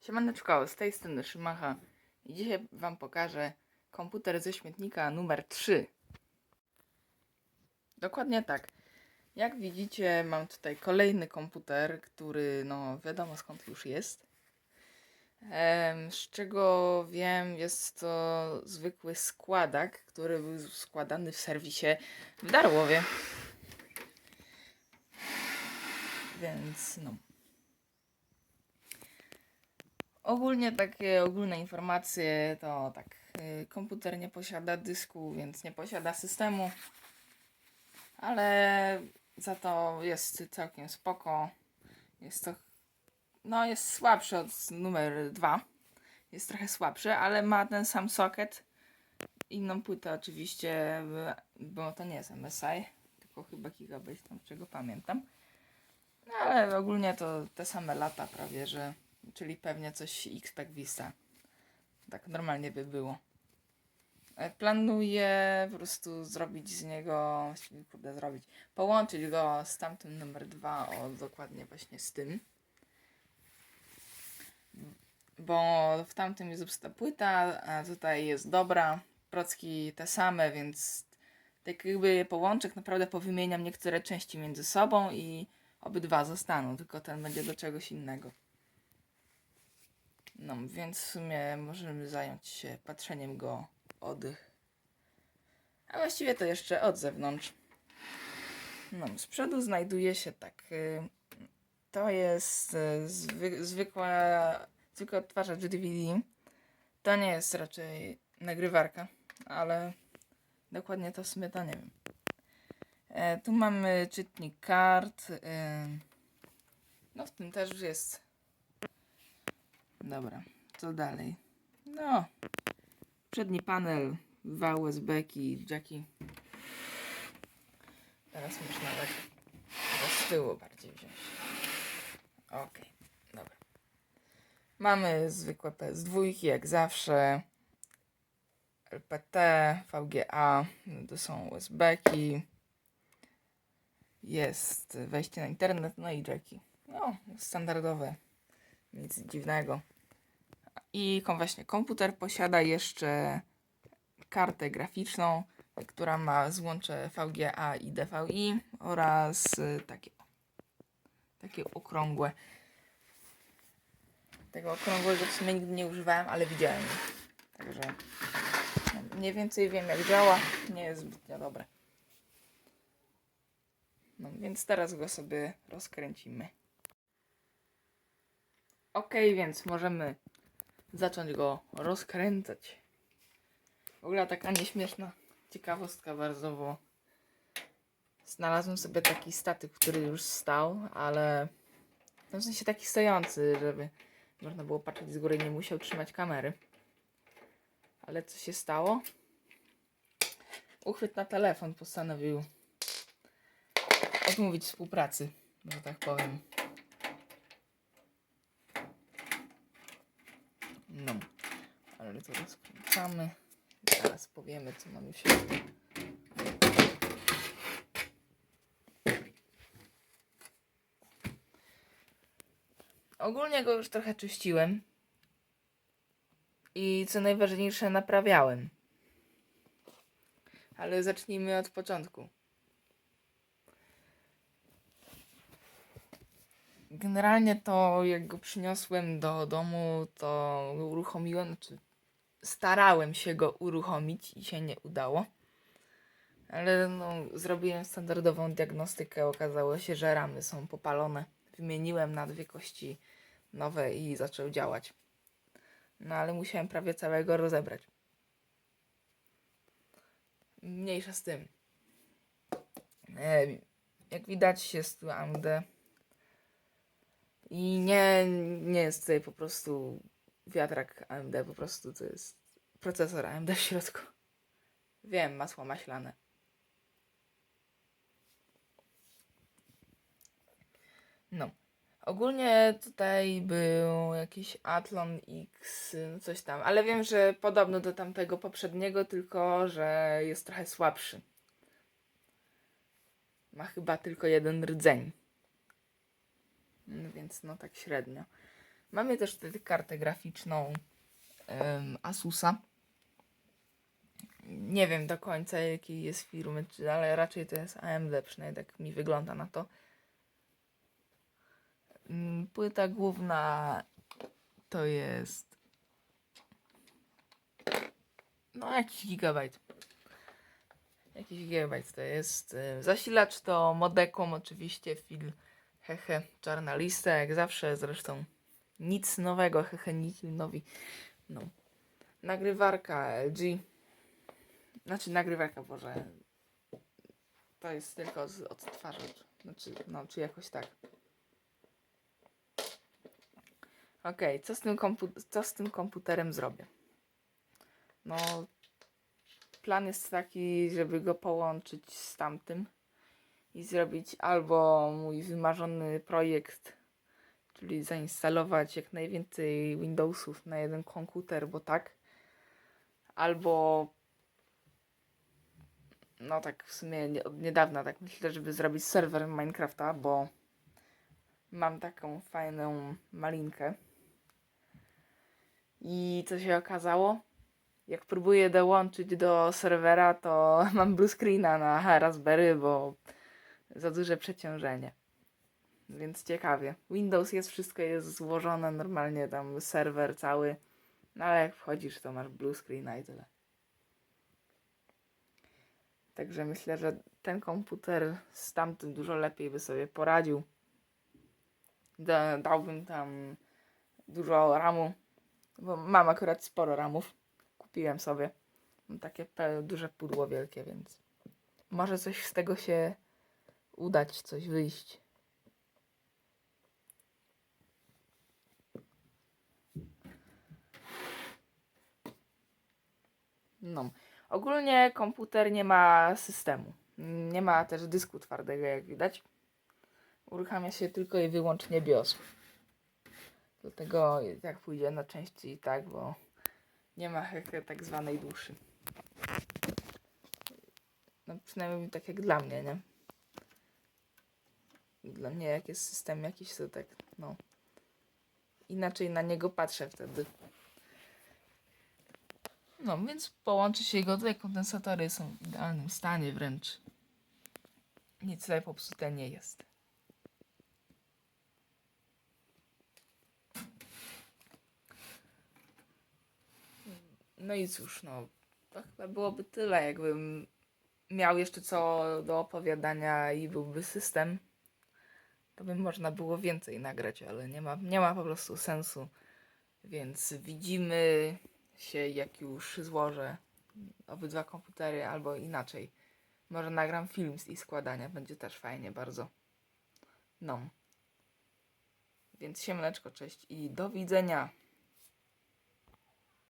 Siemaneczko, z tej strony Szymacha i dzisiaj Wam pokażę komputer ze śmietnika numer 3. Dokładnie tak. Jak widzicie, mam tutaj kolejny komputer, który no wiadomo skąd już jest. Z czego wiem, jest to zwykły składak, który był składany w serwisie w Darłowie. Więc no. Ogólnie takie ogólne informacje to tak. y, Komputer nie posiada dysku, więc nie posiada systemu. Ale za to jest całkiem spoko. Jest to. No, jest słabszy od numer 2. Jest trochę słabszy, ale ma ten sam socket. Inną płytę oczywiście, bo to nie jest MSI, tylko chyba Gigabyte, tam czego pamiętam. No, ale ogólnie to te same lata prawie, że czyli pewnie coś XPEC Vista. Tak normalnie by było. E, Planuję po prostu zrobić z niego, kurde zrobić, połączyć go z tamtym numer 2, o dokładnie właśnie z tym. Bo w tamtym jest zepsuta płyta, a tutaj jest dobra, procki te same, więc tak jakby tak naprawdę powymieniam niektóre części między sobą i obydwa zostaną, tylko ten będzie do czegoś innego. No, więc w sumie możemy zająć się patrzeniem go od. A właściwie to jeszcze od zewnątrz. No, z przodu znajduje się tak. y, To jest y, zwy, zwykła, zwykły odtwarzacz DVD. To nie jest raczej nagrywarka, ale dokładnie to w sumie to nie wiem. E, tu mamy czytnik kart. y, No, w tym też jest Dobra, co dalej? No, przedni panel, dwa USB-ki, jacki. Teraz muszę nawet z tyłu bardziej wziąć. Okej, dobra. Mamy zwykłe PS2, jak zawsze. LPT, VGA, to są USB-ki. Jest wejście na internet, no i jacki. No, standardowe, nic dziwnego. I właśnie komputer posiada jeszcze kartę graficzną, która ma złącze VGA i DVI oraz y, takie, takie okrągłe. Tego okrągłego w sumie nigdy nie używałem, ale widziałem. Także mniej więcej wiem jak działa. Nie jest zbytnio dobre. No więc teraz go sobie rozkręcimy. Ok, więc możemy zacząć go rozkręcać. W ogóle taka nieśmieszna ciekawostka bardzo, bo znalazłem sobie taki statyw, który już stał, ale no w sensie taki stojący, żeby można było patrzeć z góry, nie musiał trzymać kamery. Ale co się stało? Uchwyt na telefon postanowił odmówić współpracy, że tak powiem. No, ale to rozkręcamy. Zaraz powiemy, co mamy w środku. Ogólnie go już trochę czyściłem. I co najważniejsze, naprawiałem. Ale zacznijmy od początku. Generalnie to jak go przyniosłem do domu, to uruchomiłem, znaczy starałem się go uruchomić i się nie udało. Ale no, zrobiłem standardową diagnostykę, okazało się, że ramy są popalone. Wymieniłem na dwie kości nowe i zaczął działać. No ale musiałem prawie całego rozebrać. Mniejsza z tym. Jak widać jest tu AMD. I nie, nie jest tutaj po prostu wiatrak AMD, po prostu to jest procesor AMD w środku. Wiem, masło maślane. No. Ogólnie tutaj był jakiś Athlon X, no coś tam, ale wiem, że podobno do tamtego poprzedniego, tylko że jest trochę słabszy. Ma chyba tylko jeden rdzeń. No więc no tak średnio. Mamy też tutaj kartę graficzną em, Asusa. Nie wiem do końca jakiej jest firmy, ale raczej to jest AMD, przynajmniej tak mi wygląda na to. Mm, Płyta główna to jest no jakiś gigabajt. Jakiś gigabajt to jest. Zasilacz to Modecom oczywiście, fil hehe, czarna lista jak zawsze, zresztą nic nowego, hehe, nic nowi. No. Nagrywarka LG. Znaczy nagrywarka, Boże. To jest tylko z odtwarzacz. Znaczy, no, czy jakoś tak. Okej, co, z tym co z tym komputerem zrobię? No, plan jest taki, żeby go połączyć z tamtym i zrobić albo mój wymarzony projekt, czyli zainstalować jak najwięcej Windowsów na jeden komputer, bo tak, albo no tak w sumie od niedawna tak myślę, żeby zrobić serwer Minecrafta, bo mam taką fajną malinkę. I co się okazało? Jak próbuję dołączyć do serwera, to mam blue screena na Raspberry, bo za duże przeciążenie. Więc ciekawie. Windows jest, wszystko jest złożone normalnie, tam serwer cały. No ale jak wchodzisz, to masz blue i tyle. Także myślę, że ten komputer z tamtym dużo lepiej by sobie poradził. Da, dałbym tam dużo ramu, bo mam akurat sporo ramów. Kupiłem sobie. Mam takie duże pudło wielkie, więc może coś z tego się udać, coś wyjść. No. Ogólnie komputer nie ma systemu. Nie ma też dysku twardego, jak widać. Uruchamia się tylko i wyłącznie BIOS. Dlatego jak pójdzie na części i tak, bo nie ma tak zwanej duszy. No przynajmniej tak jak dla mnie, nie? Dla mnie jak jest system jakiś, to tak, no. Inaczej na niego patrzę wtedy. No, więc połączy się go. Tutaj kondensatory są w idealnym stanie wręcz. Nic tutaj popsute nie jest. No i cóż, no, to chyba byłoby tyle, jakbym miał jeszcze co do opowiadania i byłby system, to by można było więcej nagrać, ale nie ma, nie ma po prostu sensu. Więc widzimy się, jak już złożę obydwa komputery, albo inaczej. Może nagram film z ich składania, będzie też fajnie bardzo. No. Więc siemaneczko, cześć i do widzenia.